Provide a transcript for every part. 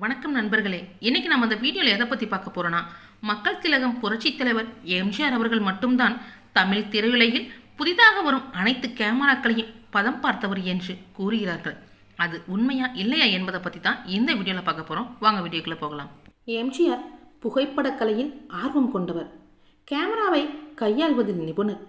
வணக்கம் நண்பர்களே. இன்னைக்கு நம்ம அந்த வீடியோவில் எதை பற்றி பார்க்க போகிறோன்னா மக்கள் திலகம் புரட்சித் தலைவர் எம்ஜிஆர் அவர்கள் மட்டும்தான் தமிழ் திரையுலகில் புதிதாக வரும் அனைத்து கேமராக்களையும் பதம் பார்த்தவர் என்று கூறுகிறார்கள். அது உண்மையா இல்லையா என்பதை பற்றி தான் இந்த வீடியோவில் பார்க்க போகிறோம் வாங்க வீடியோக்குள்ளே போகலாம். எம்ஜிஆர் புகைப்படக்கலையில் ஆர்வம் கொண்டவர். கேமராவை கையாள்வதில் நிபுணர்.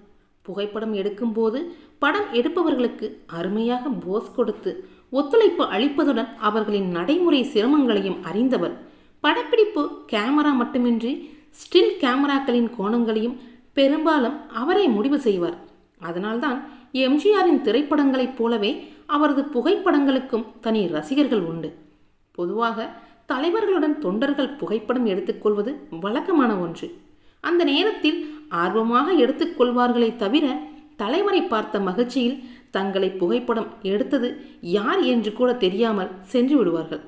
புகைப்படம் எடுக்கும்போது படம் எடுப்பவர்களுக்கு அருமையாக போஸ் கொடுத்து ஒத்துழைப்பு அளிப்பதுடன் அவர்களின் நடைமுறை சிரமங்களையும் அறிந்தவர். படப்பிடிப்பு கேமரா மட்டுமின்றி ஸ்டில் கேமராக்களின் கோணங்களையும் பெரும்பாலும் அவரே முடிவு செய்வார். அதனால்தான் எம்ஜிஆரின் திரைப்படங்களைப் போலவே அவரது புகைப்படங்களுக்கும் தனி ரசிகர்கள் உண்டு. பொதுவாக தலைவர்களுடன் தொண்டர்கள் புகைப்படம் எடுத்துக்கொள்வது வழக்கமான ஒன்று. அந்த நேரத்தில் ஆர்வமாக எடுத்துக்கொள்வார்களே தவிர தலைவரை பார்த்த மகிழ்ச்சியில் தங்களை புகைப்படம் எடுத்தது யார் என்று கூட தெரியாமல் சென்று விடுவார்கள்.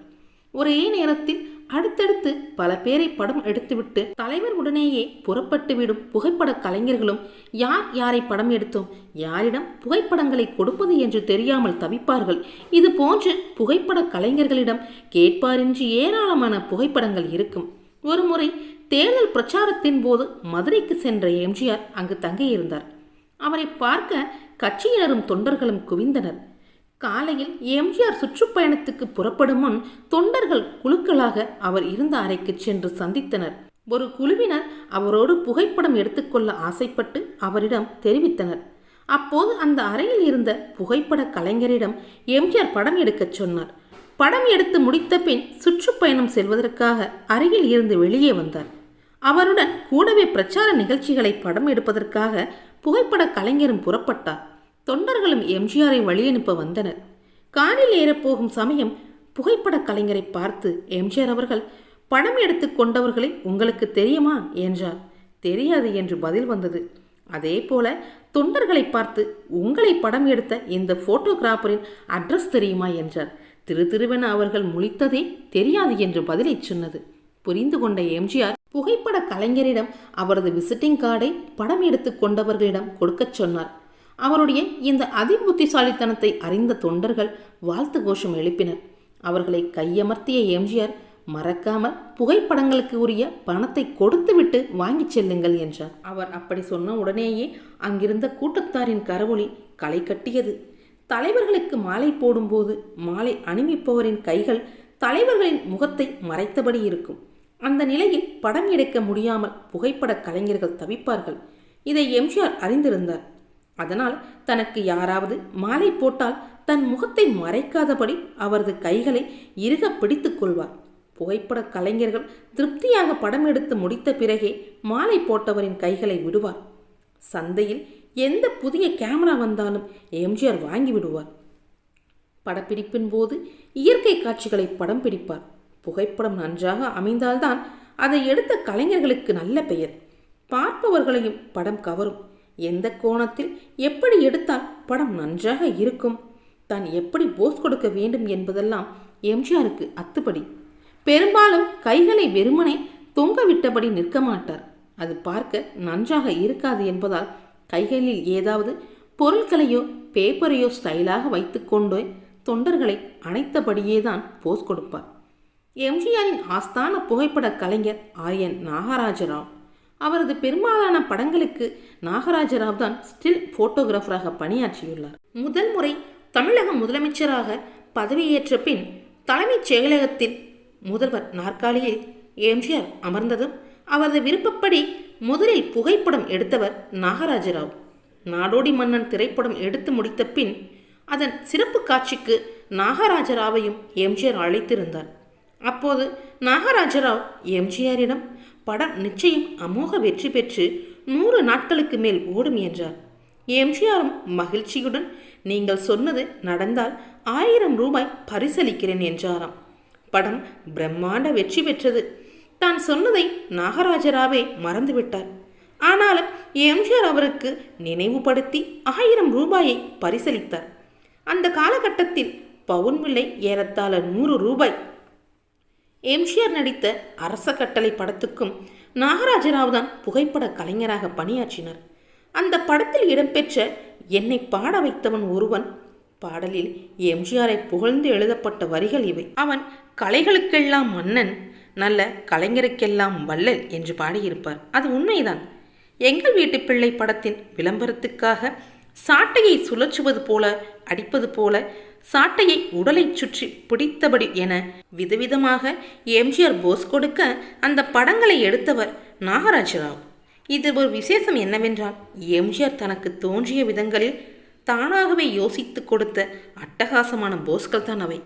ஒரே நேரத்தில் அடுத்தடுத்து பல பேரை படம் எடுத்துவிட்டு தலைவர் உடனேயே புறப்பட்டு விடும் புகைப்பட கலைஞர்களும் யார் யாரை படம் எடுத்தோம் யாரிடம் புகைப்படங்களை கொடுப்பது என்று தெரியாமல் தவிப்பார்கள். இது போன்று புகைப்பட கலைஞர்களிடம் கேட்பாரின்றி ஏராளமான புகைப்படங்கள் இருக்கும். ஒருமுறை தேர்தல் பிரச்சாரத்தின் போது மதுரைக்கு சென்ற எம்ஜிஆர் அங்கு தங்கியிருந்தார். அவரை பார்க்க கட்சியினரும் தொண்டர்களும் குவிந்தனர். காலையில் எம்ஜிஆர் சுற்றுப்பயணத்துக்கு புறப்படும் முன் தொண்டர்கள் குழுக்களாக அவர் இருந்த அறைக்கு சென்று சந்தித்தனர். ஒரு குழுவினர் அவரோடு புகைப்படம் எடுத்துக்கொள்ள ஆசைப்பட்டு அவரிடம் தெரிவித்தனர். அப்போது அந்த அறையில் இருந்த புகைப்பட கலைஞரிடம் எம்ஜிஆர் படம் எடுக்கச் சொன்னார். படம் எடுத்து முடித்த பின் சுற்றுப்பயணம் செல்வதற்காக அறையில் இருந்து வெளியே வந்தார். அவருடன் கூடவே பிரச்சார நிகழ்ச்சிகளை படம் எடுப்பதற்காக புகைப்பட கலைஞரும் புறப்பட்டார். தொண்டர்களும் எம்ஜிஆரை வழியனுப்ப வந்தனர். காரில் ஏறப்போகும் சமயம் புகைப்பட கலைஞரை பார்த்து எம்ஜிஆர் அவர்கள் படம் எடுத்து கொண்டவர்களை உங்களுக்கு தெரியுமா? என்றார். தெரியாது என்று பதில் வந்தது. அதே போல தொண்டர்களை பார்த்து உங்களை படம் எடுத்த இந்த போட்டோகிராஃபரின் அட்ரஸ் தெரியுமா? என்றார். திரு திருவென அவர்கள் முழித்ததே தெரியாது என்று பதிலை சொன்னது. புரிந்து கொண்ட எம்ஜிஆர் புகைப்பட கலைஞரிடம் அவரது விசிட்டிங் கார்டை படம் எடுத்து கொண்டவர்களிடம் கொடுக்கச் சொன்னார். அவருடைய இந்த அதிபுத்திசாலித்தனத்தை அறிந்த தொண்டர்கள் வாழ்த்து கோஷம் எழுப்பினர். அவர்களை கையமர்த்திய எம்ஜிஆர் மறக்காமல் புகைப்படங்களுக்கு உரிய பணத்தை கொடுத்துவிட்டு வாங்கிச் செல்லுங்கள் என்றார். அவர் அப்படி சொன்ன உடனேயே அங்கிருந்த கூட்டத்தாரின் கரவொலி களை கட்டியது. தலைவர்களுக்கு மாலை போடும்போது மாலை அணிவிப்பவரின் கைகள் தலைவர்களின் முகத்தை மறைத்தபடி இருக்கும். அந்த நிலையில் படம் எடுக்க முடியாமல் புகைப்பட கலைஞர்கள் தவிப்பார்கள். இதை எம்ஜிஆர் அறிந்திருந்தார். அதனால் தனக்கு யாராவது மாலை போட்டால் தன் முகத்தை மறைக்காதபடி அவரது கைகளை இறுக பிடித்துக் கொள்வார். புகைப்பட கலைஞர்கள் திருப்தியாக படம் எடுத்து முடித்த பிறகே மாலை போட்டவரின் கைகளை விடுவார். சந்தையில் எந்த புதிய கேமரா வந்தாலும் எம்ஜிஆர் வாங்கி விடுவார். படப்பிடிப்பின் போது இயற்கை காட்சிகளை படம் பிடிப்பார். புகைப்படம் நன்றாக அமைந்தால்தான் அதை எடுத்த கலைஞர்களுக்கு நல்ல பெயர். பார்ப்பவர்களையும் படம் கவரும். எந்த கோணத்தில் எப்படி எடுத்தால் படம் நன்றாக இருக்கும்? தான் எப்படி போஸ் கொடுக்க வேண்டும் என்பதெல்லாம் எம்ஜிஆருக்கு அத்துப்படி. பெரும்பாலும் கைகளை வெறுமனே தொங்கவிட்டபடி நிற்க மாட்டார். அது பார்க்க நன்றாக இருக்காது என்பதால் கைகளில் ஏதாவது பொருட்களையோ பேப்பரையோ ஸ்டைலாக வைத்துக்கொண்டு தொண்டர்களை அணைத்தபடியே தான் போஸ் கொடுப்பார். எம்ஜிஆரின் ஆஸ்தான புகைப்பட கலைஞர் ஆர் நாகராஜராவ். அவரது பெரும்பாலான படங்களுக்கு நாகராஜராவ் தான் ஸ்டில் போட்டோகிராஃபராக பணியாற்றியுள்ளார். முதல் முறை தமிழக முதலமைச்சராக பதவியேற்ற பின் தலைமைச் செயலகத்தில் முதல்வர் நாற்காலியில் எம்ஜிஆர் அமர்ந்ததும் அவரது விருப்பப்படி முதலில் புகைப்படம் எடுத்தவர் நாகராஜராவ். நாடோடி மன்னன் திரைப்படம் எடுத்து முடித்த பின் அதன் சிறப்பு காட்சிக்கு நாகராஜராவையும் எம்ஜிஆர் அழைத்திருந்தார். அப்போது நாகராஜராவ் எம்ஜிஆரிடம் படம் நிச்சயம் அமோக வெற்றி பெற்று நூறு நாட்களுக்கு மேல் ஓடும் என்றார். எம்ஜிஆரும் மகிழ்ச்சியுடன் நீங்கள் சொன்னது நடந்தால் ஆயிரம் ரூபாய் பரிசளிக்கிறேன் என்றாராம். படம் பிரம்மாண்ட வெற்றி பெற்றது. தான் சொன்னதை நாகராஜராவே மறந்துவிட்டார். ஆனாலும் எம்ஜிஆர் அவருக்கு நினைவுபடுத்தி ஆயிரம் ரூபாயை பரிசளித்தார். அந்த காலகட்டத்தில் பவுன் விலை ஏறத்தாழ நூறு ரூபாய் எம்ஜிஆர் நடித்த அரச கட்டளை படத்துக்கும் நாகராஜராவ் தான் புகைப்பட கலைஞராக பணியாற்றினார். அந்த படத்தில் இடம்பெற்ற என்னை பாட வைத்தவன் ஒருவன் பாடலில் எம்ஜிஆரை புகழ்ந்து எழுதப்பட்ட வரிகள் இவை. அவன் கலைகளுக்கெல்லாம் மன்னன் நல்ல கலைஞருக்கெல்லாம் வள்ளல் என்று பாடியிருப்பார். அது உண்மைதான். எங்கள் வீட்டு பிள்ளை படத்தின் விளம்பரத்துக்காக சாட்டையை சுழற்றுவது போல அடிப்பது போல சாட்டையை உடலைச் சுற்றி பிடித்தபடி என விதவிதமாக எம்ஜிஆர் போஸ் கொடுக்க அந்த படங்களை எடுத்தவர் நாகராஜ ராவ் இது ஒரு விசேஷம் என்னவென்றால் எம்ஜிஆர் தனக்கு தோன்றிய விதங்களில் தானாகவே யோசித்து கொடுத்த அட்டகாசமான போஸ்கள் தான் அவை.